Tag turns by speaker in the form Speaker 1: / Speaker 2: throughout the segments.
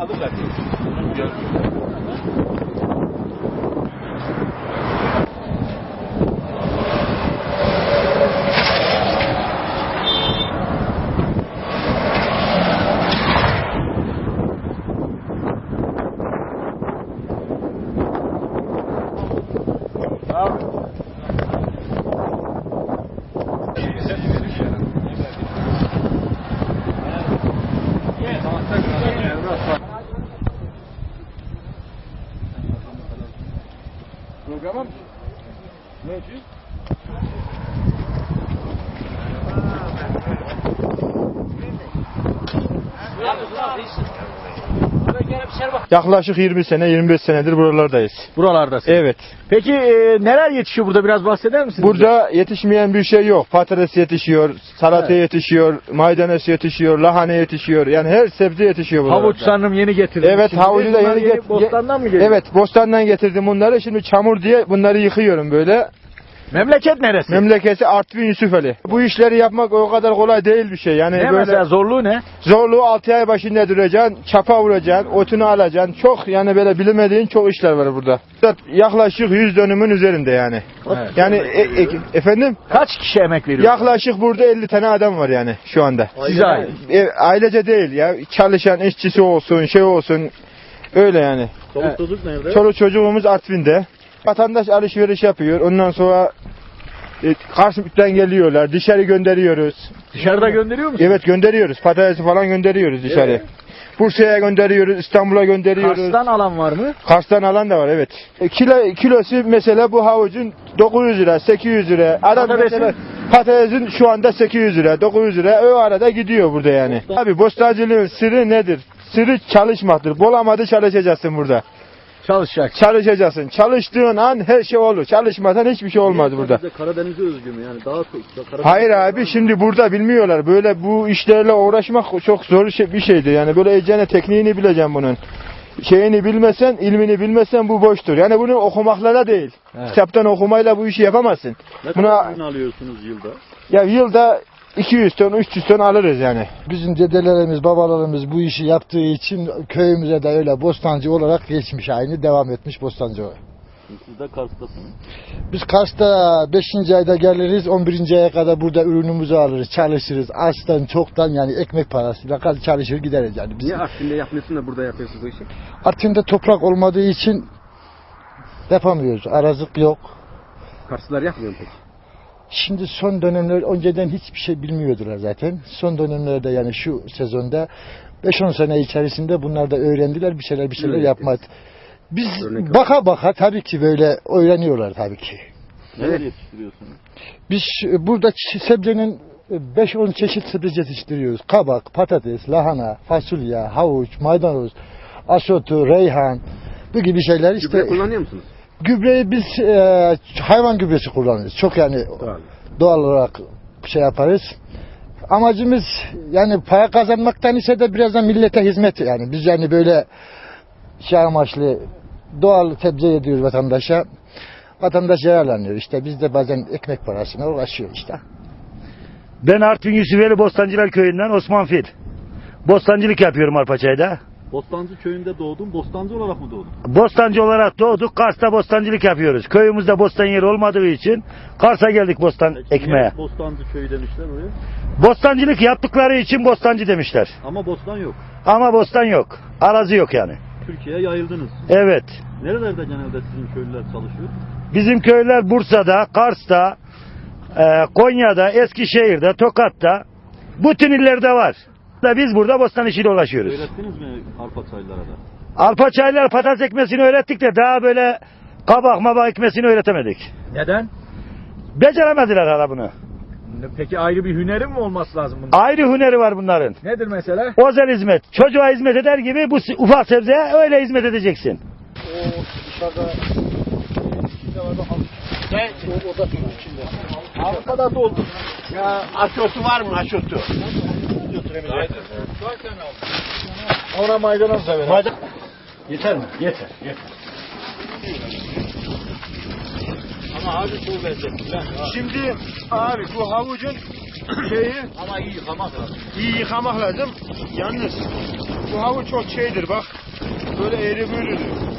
Speaker 1: aluga
Speaker 2: Yaklaşık 20 sene 25 senedir buralardayız.
Speaker 3: Buralardasın.
Speaker 2: Evet.
Speaker 3: Peki e, neler yetişiyor burada biraz bahseder misiniz?
Speaker 2: Burada yetişmeyen bir şey yok. Patates yetişiyor, salata yetişiyor, maydanoz yetişiyor, lahana yetişiyor. Yani her sebze yetişiyor burada.
Speaker 3: Havuç sanırım yeni getirdim.
Speaker 2: Evet, havucu da
Speaker 3: bunlar
Speaker 2: yeni get-
Speaker 3: Bostandan mı geliyor?
Speaker 2: Evet, bostandan getirdim bunları. Şimdi çamur diye bunları yıkıyorum böyle.
Speaker 3: Memleket neresi?
Speaker 2: Memleketi Artvin Yusufeli. Bu işleri yapmak o kadar kolay değil bir şey. Yani
Speaker 3: ne
Speaker 2: böyle
Speaker 3: mesela zorluğu ne?
Speaker 2: zorluğu 6 ay başında duracaksın, çapa vuracaksın, otunu alacaksın. Çok yani böyle bilemediğin çok işler var burada. Yaklaşık 100 dönümün üzerinde yani.
Speaker 3: Evet.
Speaker 2: Yani e- e- efendim
Speaker 3: Kaç kişi emek veriyor?
Speaker 2: yaklaşık burada 50 tane adam var yani şu anda.
Speaker 3: Size ait.
Speaker 2: E, ailece değil ya. Çalışan işçisi olsun, şey olsun. Öyle yani.
Speaker 3: Evet.
Speaker 1: çocuk nerede?
Speaker 2: Çoluk çocuğumuz Artvin'de. Vatandaş alışveriş yapıyor. Ondan sonra e, Kars'tan geliyorlar. Dışarı gönderiyoruz.
Speaker 3: Dışarıda gönderiyor musun?
Speaker 2: Evet gönderiyoruz. Patatesi falan gönderiyoruz dışarı.
Speaker 3: Evet.
Speaker 2: Bursa'ya gönderiyoruz, İstanbul'a gönderiyoruz.
Speaker 3: Kars'tan alan var mı?
Speaker 2: Kars'tan alan da var evet. E, kilo, kilosu mesela bu havucun 900 lira, 800 lira. Adam
Speaker 3: Patatesin?
Speaker 2: mesela patatesin şu anda 800 lira, 900 lira. O arada gidiyor burada yani. Abi bostancılığın sırrı nedir? Sırrı çalışmaktır. Bulamadı çalışacaksın burada.
Speaker 3: Çalışacak.
Speaker 2: Çalışacaksın. Çalıştığın an her şey olur. Çalışmadan hiçbir şey olmaz burada.
Speaker 1: Karadeniz'e özgü mü? Yani daha Karadeniz
Speaker 2: Hayır abi şimdi burada bilmiyorlar. Böyle bu işlerle uğraşmak çok zor şey- bir şeydi. Yani böyle ecene tekniğini bileceksin bunun. Şeyini bilmesen, ilmini bilmesen bu boştur. Yani bunu okumakla değil.
Speaker 3: Evet.
Speaker 2: Kitaptan okumayla bu işi yapamazsın.
Speaker 1: Ne
Speaker 2: Buna
Speaker 1: kadar alıyorsunuz yılda?
Speaker 2: ya yılda 200 ton, 300 ton alırız yani.
Speaker 4: Bizim dedelerimiz, babalarımız bu işi yaptığı için köyümüze de öyle bostancı olarak geçmiş aynı devam etmiş bostancı olarak.
Speaker 1: Siz de Kars'tasınız.
Speaker 4: Biz Kars'ta 5. ayda geliriz, 11. aya kadar burada ürünümüzü alırız, çalışırız. Açtan çoktan yani ekmek parasıyla kal- çalışır gideriz yani. Biz
Speaker 5: Niye Artvin'de yapmıyorsun da burada yapıyorsun bu işi?
Speaker 4: Artvin'de toprak olmadığı için yapamıyoruz. Arazık yok.
Speaker 5: Karslılar yapmıyor mu peki?
Speaker 4: Şimdi son dönemler önceden hiçbir şey bilmiyordular zaten. Son dönemlerde yani şu sezonda 5-10 sene içerisinde bunlar da öğrendiler bir şeyler bir şeyler
Speaker 5: Öyle
Speaker 4: yapmak. Biz
Speaker 5: Örnek
Speaker 4: baka baka tabii ki böyle öğreniyorlar tabii ki.
Speaker 1: Neler yetiştiriyorsunuz?
Speaker 4: Biz e, burada sebzenin e, 5-10 çeşit sebze yetiştiriyoruz. Kabak, patates, lahana, fasulye, havuç, maydanoz, asotu, reyhan bu gibi şeyler işte.
Speaker 5: Gübre kullanıyor musunuz?
Speaker 4: Gübreyi biz e, hayvan gübresi kullanıyoruz. Çok yani
Speaker 5: Doğal.
Speaker 4: doğal olarak şey yaparız. Amacımız yani para kazanmaktan ise de biraz da millete hizmet yani. Biz yani böyle şey amaçlı doğal sebze yediyoruz vatandaşa. Vatandaş yararlanıyor. İşte biz de bazen ekmek parasına uğraşıyoruz işte.
Speaker 6: Ben Artvin Yusufeli Bostancılar Köyü'nden Osman Fil. Bostancılık yapıyorum Arpaçay'da.
Speaker 1: Bostancı köyünde doğdun. Bostancı olarak mı doğdun?
Speaker 6: Bostancı olarak doğduk. Kars'ta bostancılık yapıyoruz. Köyümüzde bostan yeri olmadığı için Kars'a geldik bostan
Speaker 1: Peki
Speaker 6: ekmeğe.
Speaker 1: niye Bostancı köyü demişler oraya.
Speaker 6: Bostancılık yaptıkları için bostancı demişler.
Speaker 1: Ama bostan yok.
Speaker 6: Ama bostan yok. Arazi yok yani.
Speaker 1: Türkiye'ye yayıldınız.
Speaker 6: Evet.
Speaker 1: Nerelerde genelde sizin köylüler çalışıyor?
Speaker 6: Bizim köyler Bursa'da, Kars'ta, e, Konya'da, Eskişehir'de, Tokat'ta, bütün illerde var. Da Biz burada bostan işiyle uğraşıyoruz.
Speaker 1: Öğrettiniz mi arpa çaylara da?
Speaker 6: Arpa çaylar patates ekmesini öğrettik de daha böyle kabak mabak ekmesini öğretemedik.
Speaker 3: Neden?
Speaker 6: Beceremediler hala bunu.
Speaker 3: Peki ayrı bir hünerin mi olması lazım bunun?
Speaker 6: Ayrı hüneri var bunların.
Speaker 3: Nedir mesela?
Speaker 6: Özel hizmet. Çocuğa hizmet eder gibi bu ufak sebzeye öyle hizmet edeceksin.
Speaker 4: Arkada doldu.
Speaker 5: Ya aşotu var mı aşotu?
Speaker 4: Ona maydanoz da ver.
Speaker 6: Yeter mi? Yeter. Yeter.
Speaker 2: Şimdi abi bu havucun şeyi ama iyi yıkamak lazım. İyi yıkamak lazım. Yalnız Bu havu çok şeydir bak. Böyle eğri büğrüdür.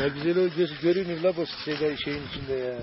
Speaker 3: Ne güzel o göz görünür la bu şeyde şeyin içinde ya.